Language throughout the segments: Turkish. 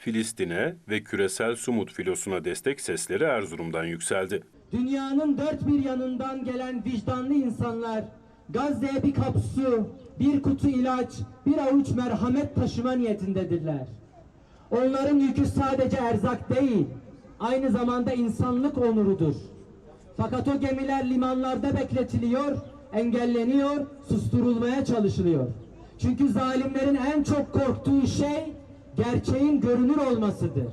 Filistin'e ve küresel Sumut filosuna destek sesleri Erzurum'dan yükseldi. Dünyanın dört bir yanından gelen vicdanlı insanlar Gazze'ye bir kap su, bir kutu ilaç, bir avuç merhamet taşıma niyetindedirler. Onların yükü sadece erzak değil, aynı zamanda insanlık onurudur. Fakat o gemiler limanlarda bekletiliyor, engelleniyor, susturulmaya çalışılıyor. Çünkü zalimlerin en çok korktuğu şey gerçeğin görünür olmasıdır.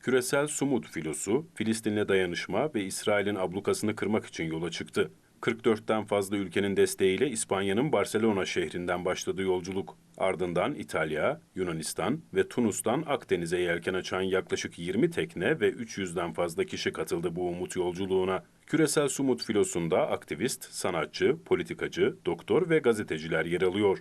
Küresel Sumut filosu, Filistin'le dayanışma ve İsrail'in ablukasını kırmak için yola çıktı. 44'ten fazla ülkenin desteğiyle İspanya'nın Barcelona şehrinden başladı yolculuk. Ardından İtalya, Yunanistan ve Tunus'tan Akdeniz'e yelken açan yaklaşık 20 tekne ve 300'den fazla kişi katıldı bu umut yolculuğuna. Küresel Sumut filosunda aktivist, sanatçı, politikacı, doktor ve gazeteciler yer alıyor.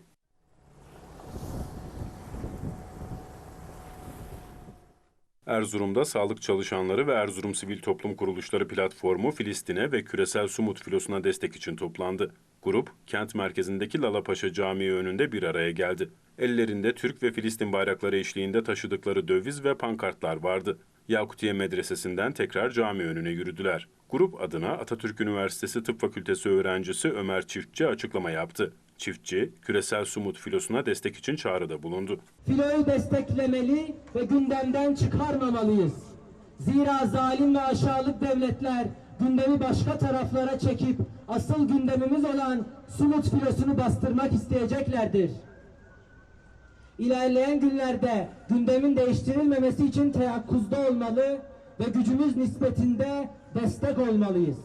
Erzurum'da sağlık çalışanları ve Erzurum Sivil Toplum Kuruluşları platformu Filistin'e ve küresel Sumut filosuna destek için toplandı. Grup, kent merkezindeki Lalapaşa Camii önünde bir araya geldi. Ellerinde Türk ve Filistin bayrakları eşliğinde taşıdıkları döviz ve pankartlar vardı. Yakutiye Medresesi'nden tekrar cami önüne yürüdüler. Grup adına Atatürk Üniversitesi Tıp Fakültesi öğrencisi Ömer Çiftçi açıklama yaptı. Çiftçi, küresel Sumut filosuna destek için çağrıda bulundu. Filoyu desteklemeli ve gündemden çıkarmamalıyız. Zira zalim ve aşağılık devletler gündemi başka taraflara çekip asıl gündemimiz olan Sumut filosunu bastırmak isteyeceklerdir. İlerleyen günlerde gündemin değiştirilmemesi için teyakkuzda olmalı ve gücümüz nispetinde destek olmalıyız.